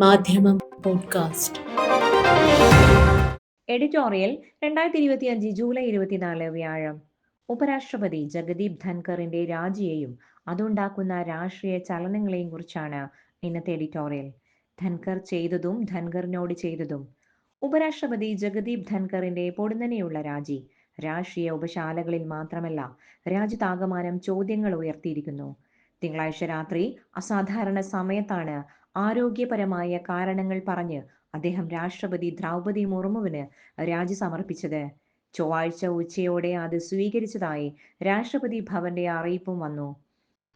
മാധ്യമം podcast. Editorial രണ്ടായിരത്തി ഇരുപത്തിയഞ്ച് ജൂലൈ ഇരുപത്തിനാല് വ്യാഴം. ഉപരാഷ്ട്രപതി ജഗദീപ് ധൻകറിന്റെ രാജിയെയും അതുണ്ടാക്കുന്ന രാഷ്ട്രീയ ചലനങ്ങളെയും കുറിച്ചാണ് ഇന്നത്തെ എഡിറ്റോറിയൽ. ധൻകർ ചെയ്തതും ധൻഖറിനോട് ചെയ്തതും. ഉപരാഷ്ട്രപതി ജഗദീപ് ധൻകറിന്റെ പൊടുന്നനെയുള്ള രാജി. രാഷ്ട്രീയ ഉപശാലകളിൽ മാത്രമല്ല രാജ്യത്താകമാനം ചോദ്യങ്ങൾ ഉയർത്തിയിരിക്കുന്നു. തിങ്കളാഴ്ച രാത്രി അസാധാരണ സമയത്താണ് ആരോഗ്യപരമായ കാരണങ്ങൾ പറഞ്ഞ് അദ്ദേഹം രാഷ്ട്രപതി ദ്രൗപതി മുർമുവിന് രാജി സമർപ്പിച്ചത്. ചൊവ്വാഴ്ച ഉച്ചയോടെ അത് സ്വീകരിച്ചതായി രാഷ്ട്രപതി ഭവന്റെ അറിയിപ്പും വന്നു.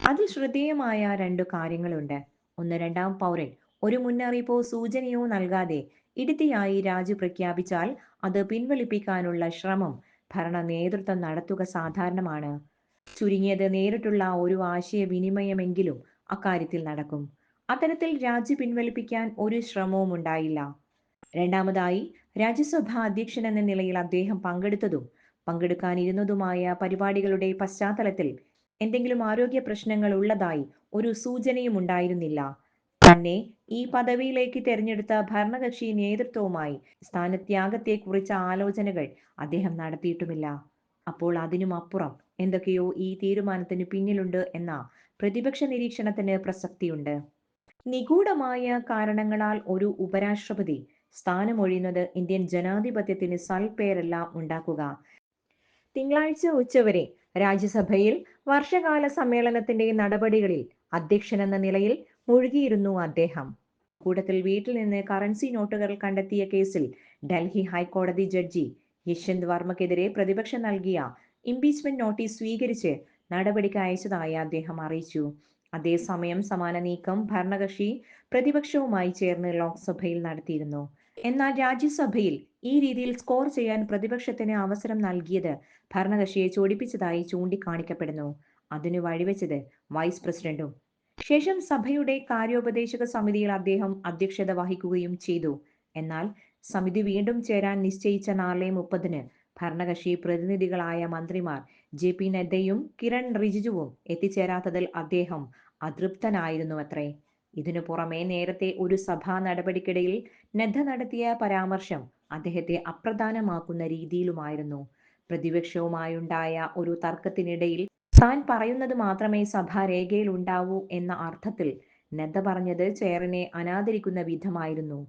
അതിൽ ശ്രദ്ധേയമായ രണ്ടു കാര്യങ്ങളുണ്ട്. ഒന്ന് രണ്ടാം പൗരൻ ഒരു മുന്നറിയിപ്പോ സൂചനയോ നൽകാതെ ഇടുത്തിയായി രാജി പ്രഖ്യാപിച്ചാൽ അത് പിൻവലിപ്പിക്കാനുള്ള ശ്രമം ഭരണ നേതൃത്വം നടത്തുക സാധാരണമാണ്. ചുരുങ്ങിയത് നേരിട്ടുള്ള ഒരു ആശയവിനിമയമെങ്കിലും അക്കാര്യത്തിൽ നടക്കും. അത്തരത്തിൽ രാജി പിൻവലിപ്പിക്കാൻ ഒരു ശ്രമവും ഉണ്ടായില്ല. രണ്ടാമതായി രാജ്യസഭാ അധ്യക്ഷൻ എന്ന നിലയിൽ അദ്ദേഹം പങ്കെടുത്തതും പങ്കെടുക്കാനിരുന്നതുമായ പരിപാടികളുടെ പശ്ചാത്തലത്തിൽ എന്തെങ്കിലും ആരോഗ്യ പ്രശ്നങ്ങൾ ഉള്ളതായി ഒരു സൂചനയും ഉണ്ടായിരുന്നില്ല. തന്നെ ഈ പദവിയിലേക്ക് തെരഞ്ഞെടുത്ത ഭരണകക്ഷി നേതൃത്വവുമായി സ്ഥാനത്യാഗത്തെക്കുറിച്ച ആലോചനകൾ അദ്ദേഹം നടത്തിയിട്ടുമില്ല. അപ്പോൾ അതിനും അപ്പുറം എന്തൊക്കെയോ ഈ തീരുമാനത്തിന് പിന്നിലുണ്ട് എന്ന പ്രതിപക്ഷ നിരീക്ഷണത്തിന് പ്രസക്തിയുണ്ട്. നിഗൂഢമായ കാരണങ്ങളാൽ ഒരു ഉപരാഷ്ട്രപതി സ്ഥാനമൊഴിയുന്നത് ഇന്ത്യൻ ജനാധിപത്യത്തിന് സൽപേരല്ല ഉണ്ടാക്കുക. തിങ്കളാഴ്ച ഉച്ചവരെ രാജ്യസഭയിൽ വർഷകാല സമ്മേളനത്തിന്റെ നടപടികളിൽ അധ്യക്ഷൻ എന്ന നിലയിൽ മുഴുകിയിരുന്നു അദ്ദേഹം. കൂട്ടത്തിൽ വീട്ടിൽ നിന്ന് കറൻസി നോട്ടുകൾ കണ്ടെത്തിയ കേസിൽ ഡൽഹി ഹൈക്കോടതി ജഡ്ജി യശ്വന്ത് വർമ്മക്കെതിരെ പ്രതിപക്ഷം നൽകിയ ഇംപീച്ച്മെന്റ് നോട്ടീസ് സ്വീകരിച്ച് നടപടിക്ക് അയച്ചതായി അദ്ദേഹം അറിയിച്ചു. അതേസമയം സമാന നീക്കം ഭരണകക്ഷി പ്രതിപക്ഷവുമായി ചേർന്ന് ലോക്സഭയിൽ നടത്തിയിരുന്നു. എന്നാൽ രാജ്യസഭയിൽ ഈ രീതിയിൽ സ്കോർ ചെയ്യാൻ പ്രതിപക്ഷത്തിന് അവസരം നൽകിയത് ഭരണകക്ഷിയെ ചോടിപ്പിച്ചതായി ചൂണ്ടിക്കാണിക്കപ്പെടുന്നു. അതിനു വഴിവെച്ചത് വൈസ് പ്രസിഡന്റും ശേഷം സഭയുടെ കാര്യോപദേശക സമിതിയിൽ അദ്ദേഹം അധ്യക്ഷത വഹിക്കുകയും ചെയ്തു. എന്നാൽ സമിതി വീണ്ടും ചേരാൻ നിശ്ചയിച്ച നാളെ മുപ്പതിന് ഭരണകക്ഷി പ്രതിനിധികളായ മന്ത്രിമാർ ജെ പി നദ്ദയും കിരൺ റിജിജുവും എത്തിച്ചേരാത്തതിൽ അദ്ദേഹം അതൃപ്തനായിരുന്നു അത്രേ ഇതിനു പുറമെ നേരത്തെ ഒരു സഭാ നടപടിക്കിടയിൽ നദ്ദ നടത്തിയ പരാമർശം അദ്ദേഹത്തെ അപ്രധാനമാക്കുന്ന രീതിയിലുമായിരുന്നു. പ്രതിപക്ഷവുമായുണ്ടായ ഒരു തർക്കത്തിനിടയിൽ താൻ പറയുന്നത് മാത്രമേ സഭാരേഖയിൽ ഉണ്ടാവൂ എന്ന അർത്ഥത്തിൽ നദ്ദ പറഞ്ഞത് ചെയറിനെ അനാദരിക്കുന്ന വിധമായിരുന്നു.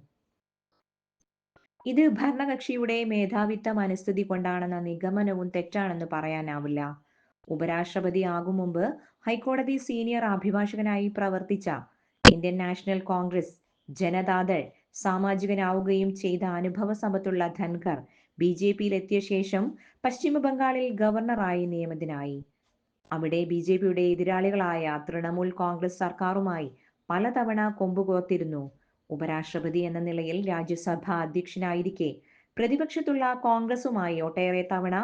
ഇത് ഭരണകക്ഷിയുടെ മേധാവിത്വ മനസ്ഥിതി കൊണ്ടാണെന്ന നിഗമനവും തെറ്റാണെന്ന് പറയാനാവില്ല. ഉപരാഷ്ട്രപതി ആകും മുമ്പ് ഹൈക്കോടതി സീനിയർ അഭിഭാഷകനായി പ്രവർത്തിച്ച ഇന്ത്യൻ നാഷണൽ കോൺഗ്രസ് ജനതാദൾ സാമാജികനാവുകയും ചെയ്ത അനുഭവ സമ്പത്തുള്ള ധൻഖർ ബി ജെ പിയിലെത്തിയ ശേഷം പശ്ചിമ ബംഗാളിൽ ഗവർണറായി നിയമിതനായി. അവിടെ ബി ജെ പിയുടെ എതിരാളികളായ തൃണമൂൽ കോൺഗ്രസ് സർക്കാരുമായി പലതവണ കൊമ്പുകോർത്തിരുന്നു. ഉപരാഷ്ട്രപതി എന്ന നിലയിൽ രാജ്യസഭ അധ്യക്ഷനായിരിക്കെ. പ്രതിപക്ഷത്തുള്ള കോൺഗ്രസുമായി ഒട്ടേറെ തവണ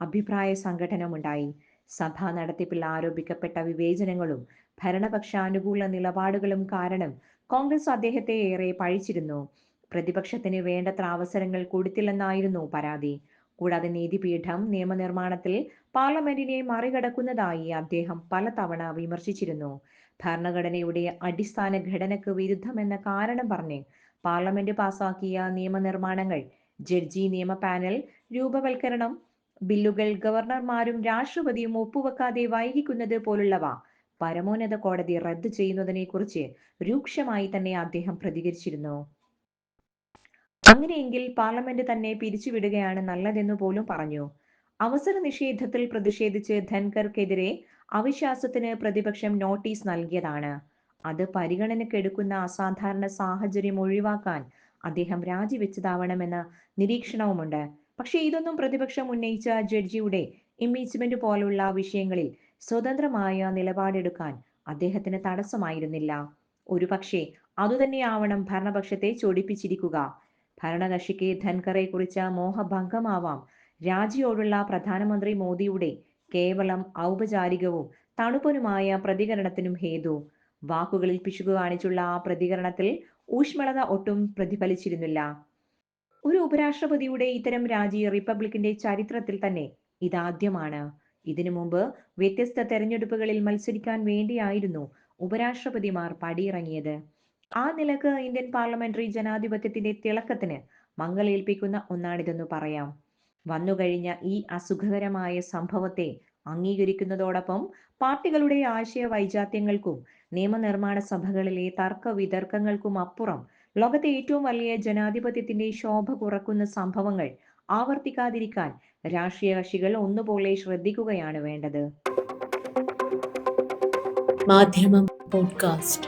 അഭിപ്രായ സംഘടനമുണ്ടായി. സഭാ നടത്തിപ്പിൽ ആരോപിക്കപ്പെട്ട വിവേചനങ്ങളും ഭരണപക്ഷാനുകൂല നിലപാടുകളും കാരണം കോൺഗ്രസ് അദ്ദേഹത്തെ ഏറെ പഴിച്ചിരുന്നു. പ്രതിപക്ഷത്തിന് വേണ്ടത്ര അവസരങ്ങൾ കൊടുത്തില്ലെന്നായിരുന്നു പരാതി. കൂടാതെ നീതിപീഠം നിയമനിർമ്മാണത്തിൽ പാർലമെന്റിനെ മറികടക്കുന്നതായി അദ്ദേഹം പലതവണ വിമർശിച്ചിരുന്നു. ഭരണഘടനയുടെ അടിസ്ഥാന ഘടനക്ക് വിരുദ്ധമെന്ന കാരണം പറഞ്ഞ് പാർലമെന്റ് പാസാക്കിയ നിയമനിർമ്മാണങ്ങൾ ജഡ്ജി നിയമ പാനൽ രൂപവൽക്കരണം ബില്ലുകൾ ഗവർണർമാരും രാഷ്ട്രപതിയും ഒപ്പുവെക്കാതെ വൈകിക്കുന്നത് പോലുള്ളവ പരമോന്നത കോടതി റദ്ദു ചെയ്യുന്നതിനെ കുറിച്ച് രൂക്ഷമായി തന്നെ അദ്ദേഹം പ്രതികരിച്ചിരുന്നു. അങ്ങനെയെങ്കിൽ പാർലമെന്റ് തന്നെ പിരിച്ചുവിടുകയാണ് നല്ലതെന്നു പോലും പറഞ്ഞു. അവസര നിഷേധത്തിൽ പ്രതിഷേധിച്ച് ധൻഖർക്കെതിരെ അവിശ്വാസത്തിന് പ്രതിപക്ഷം നോട്ടീസ് നൽകിയതാണ്. അത് പരിഗണനക്കെടുക്കുന്ന അസാധാരണ സാഹചര്യം ഒഴിവാക്കാൻ അദ്ദേഹം രാജിവെച്ചതാവണമെന്ന നിരീക്ഷണവുമുണ്ട്. പക്ഷേ ഇതൊന്നും പ്രതിപക്ഷം ഉന്നയിച്ച ജഡ്ജിയുടെ ഇംപീച്ച്മെന്റ് പോലുള്ള വിഷയങ്ങളിൽ സ്വതന്ത്രമായ നിലപാടെടുക്കാൻ അദ്ദേഹത്തിന് തടസ്സമായിരുന്നില്ല. ഒരുപക്ഷെ അതുതന്നെയാവണം ഭരണപക്ഷത്തെ ചൊടിപ്പിച്ചിരിക്കുക. ഭരണകക്ഷിക്ക് ധൻഖറെ കുറിച്ച മോഹഭംഗമാവാം രാജിയോടുള്ള പ്രധാനമന്ത്രി മോദിയുടെ കേവലം ഔപചാരികവും തണുപ്പനുമായ പ്രതികരണത്തിനും ഹേതു. വാക്കുകളിൽ പിശുകു കാണിച്ചുള്ള ആ പ്രതികരണത്തിൽ ഊഷ്മളത ഒട്ടും പ്രതിഫലിച്ചിരുന്നില്ല. ഒരു ഉപരാഷ്ട്രപതിയുടെ ഇത്തരം രാജി റിപ്പബ്ലിക്കിന്റെ ചരിത്രത്തിൽ തന്നെ ഇതാദ്യമാണ്. ഇതിനു മുമ്പ് വ്യത്യസ്ത തെരഞ്ഞെടുപ്പുകളിൽ മത്സരിക്കാൻ വേണ്ടിയായിരുന്നു ഉപരാഷ്ട്രപതിമാർ പടിയിറങ്ങിയത്. ആ നിലയ്ക്ക് ഇന്ത്യൻ പാർലമെന്ററി ജനാധിപത്യത്തിന്റെ തിളക്കത്തിന് മങ്ങലേൽപ്പിക്കുന്ന ഒന്നാണിതെന്ന് പറയാം. വന്നുകഴിഞ്ഞ ഈ അസുഖകരമായ സംഭവത്തെ അംഗീകരിക്കുന്നതോടൊപ്പം പാർട്ടികളുടെ ആശയ വൈജാത്യങ്ങൾക്കും നിയമനിർമ്മാണ സഭകളിലെ തർക്ക വിതർക്കങ്ങൾക്കും അപ്പുറം ലോകത്തെ ഏറ്റവും വലിയ ജനാധിപത്യത്തിന്റെ ശോഭ കുറക്കുന്ന സംഭവങ്ങൾ ആവർത്തിക്കാതിരിക്കാൻ രാഷ്ട്രീയ കക്ഷികൾ ഒന്നുപോലെ ശ്രദ്ധിക്കുകയാണ് വേണ്ടത്. മാധ്യമം പോഡ്കാസ്റ്റ്.